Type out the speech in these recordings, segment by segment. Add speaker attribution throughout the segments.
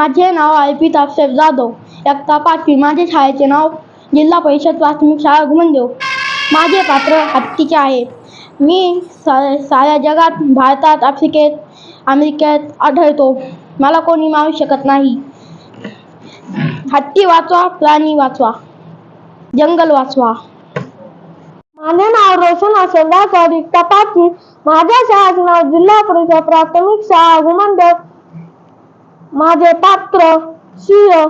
Speaker 1: माझे नाव अर्पित अक्षर जाधव. एकता पाचवी माझे शाळेचे नाव जिल्हा परिषद प्राथमिक शाळा गुमनदेव माझे पात्र हत्तीचे आहे. मी सा साऱ्या जगात भारतात आफ्रिकेत अमेरिकेत आढळतो. मला कोणी मारू शकत नाही. हत्ती वाचवा प्राणी वाचवा जंगल वाचवा. माझे नाव रोशन असेल. दासवाड एकता पाचवी माझ्या शाळेचे नाव जिल्हा परिषद प्राथमिक शाळा गुमनदेव माझे पात्र सिंह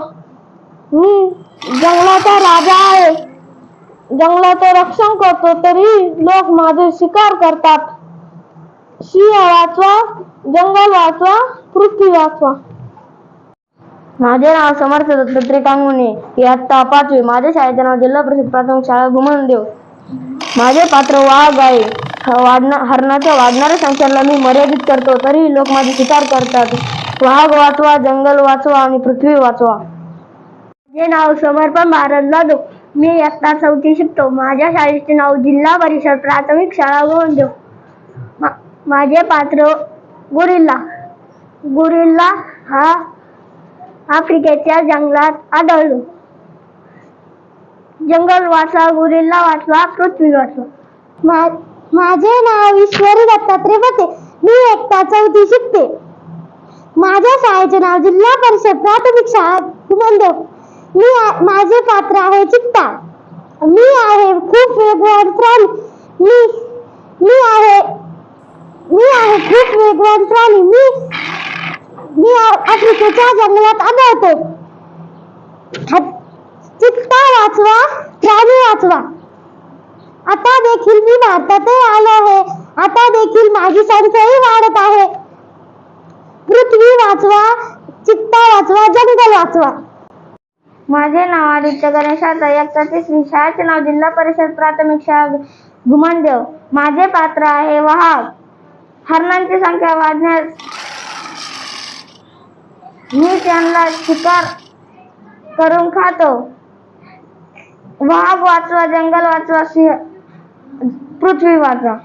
Speaker 1: मी जंगलाचा राजा आहे. जंगलाचे रक्षण करतो तरी लोक माझे शिकार करतात. सिंह वाचवा जंगल वाचवा पृथ्वी वाचवा. माझे नाव समर्थ दत्तात्रय कांगुणे इयत्ता पाचवी. माझ्या शाळेचे नाव जिल्हा परिषद प्राथमिक शाळा घुमनदेव माझे पात्र वाघ आहे. वाढणा हरणाच्या वाढणाऱ्या संख्येला मी मर्यादित करतो तरी लोक माझे शिकार करतात. वाघ वाचवा जंगल वाचवा आणि पृथ्वी वाचवा. माझे नाव समर्पण भारत जाधव. मी इयत्ता चौथी शिकतो. माझ्या शाळेचे नाव जिल्हा परिषद प्राथमिक शाळा गोंदेव मा- माझे पात्र गुरिल्ला. गुरिल्ला हा आफ्रिकेच्या जंगलात आढळलो जंगल वाचवा गुरिल्ला वाचवा पृथ्वी वाचवा. मा माझे नाव ईश्वरी दत्तात्रय पते. मी एकता चौथी शिकते. माझ्या शाळेचे नाव जिल्हा परिषद प्राथमिक शाळा कुमंदेव मी माझे पात्र आहे चित्ता. मी आहे खूप वेगवान प्राणी. मी मी आहे मी आहे खूप वेगवान प्राणी. मी मी आफ्रिकेच्या जंगलात आढळतो. चित्ता वाचवा प्राणी वाचवा. आता देखील मी भारतातही आलो आहे. आता देखील माझी संख्याही वाढत आहे. पृथ्वी वाचवा चित्ता वाचवा जंगल वाचवा. माझे नाव आदित्य गणेश एकता तिसरी शाळेचे नाव जिल्हा परिषद प्राथमिक शाळा घुमनदेव. माझे पात्र आहे वाहक. हरणांची संख्या वाढण्यास मी त्यांना शिकार करून खातो. वाघ वाचवा जंगल वाचवा सिंह पृथ्वी वाचवा.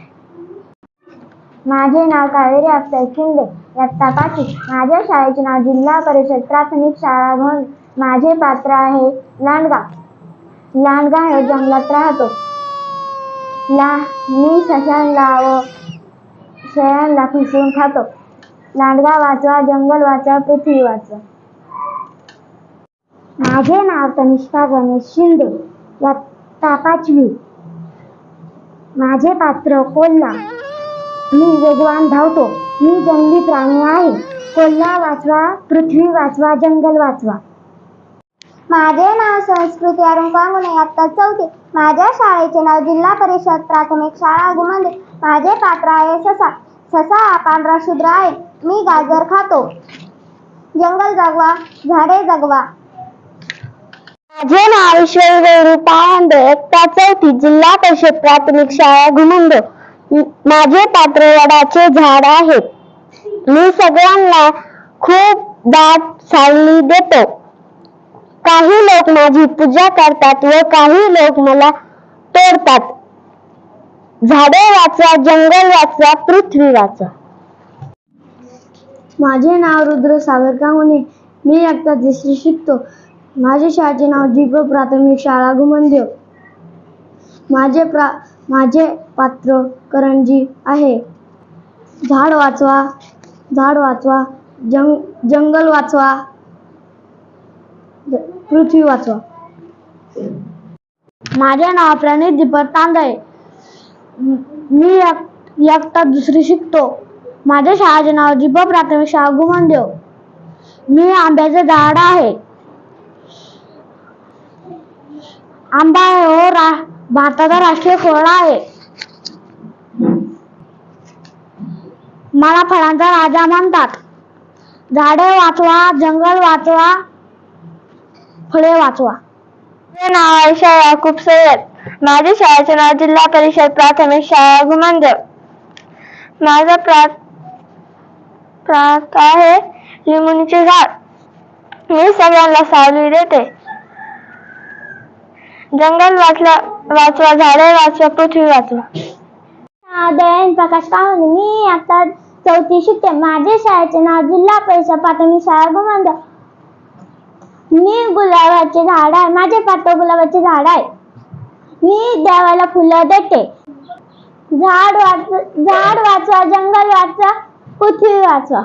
Speaker 1: माझे नाव कावेरी अक्षय शिंदे. इयत्ता पाटील माझ्या शाळेचे नाव जिल्हा परिषद प्राथमिक शाळा म्हणून माझे पात्र आहे लांडगा. लांडगा हे जंगलात राहतो. ला मी सशांला व शेळ्यांना फसवून खातो. लांडगा वाचवा जंगल वाचवा पृथ्वी वाचवा. माझे नाव तनिष्का गणेश शिंदे. इयत्ता पाचवी माझे पात्र कोल्हा. मी वेगवान धावतो. मी जंगली प्राणी आहे. कोल्हा वाचवा पृथ्वी वाचवा जंगल वाचवा. माझे नाव संस्कृती अरुण कांगुणे आता चौथी. माझ्या शाळेचे नाव जिल्हा परिषद प्राथमिक शाळा गुमंदे माझे पात्र आहे ससा. ससा हा पांढरा शूद्र आहे. मी गाजर खातो. जंगल जगवा झाडे जगवा. माझे नाव ईश्वरी एकता चौथी. जिल्हा परिषद प्राथमिक शाळा घुमंदो. माझे पात्रवडाचे झाड आहे मी सगळ्यांना खूप दाट सावली देतो. काही लोक माझी पूजा करतात व काही लोक मला तोडतात. झाडे वाचा जंगल वाचा पृथ्वी वाचा. माझे नाव रुद्र सागर मी एकटा तिसरी शिकतो. माझे शाळेचे नाव दीप प्राथमिक शाळा घुमनदेव माझे प्रा माझे पात्र करंजी आहे. झाड वाचवा झाड वाचवा जंग जंगल वाचवा पृथ्वी वाचवा. माझे नाव प्रणित दीपक तांदळे. मी एकटा दुसरी शिकतो. माझ्या शाळेचे नाव दीप प्राथमिक शाळा घुमनदेव मी आंब्याचे झाड आहे. आंबा आहे हो रा भारताचा राष्ट्रीय फळ आहे. मला फळांचा राजा म्हणतात झाडे वाचवा जंगल वाचवा फळे वाचवा. माझे नाव आयशा याकूब सय्यद माझ्या शाळेचे नाव जिल्हा परिषद प्राथमिक शाळा घुमनदेव माझा प्रात प्रात आहे लिंबुनीचे झाड. मी सगळ्यांना सावली देते. जंगल वाचला वाचवा झाडे वाचवा पृथ्वी वाचवा. दयान प्रकाश पाहुणे मी आता चौथी शिकते. माझे शाळेचे नाव जिल्हा परिषद प्राथमिक शाळा घुमंद
Speaker 2: मी गुलाबाचे झाड आहे. माझे पात्र गुलाबाचे झाड आहे. मी देवाला फुलं देते. झाड वाच झाड वाचवा जंगल वाचवा पृथ्वी वाचवा.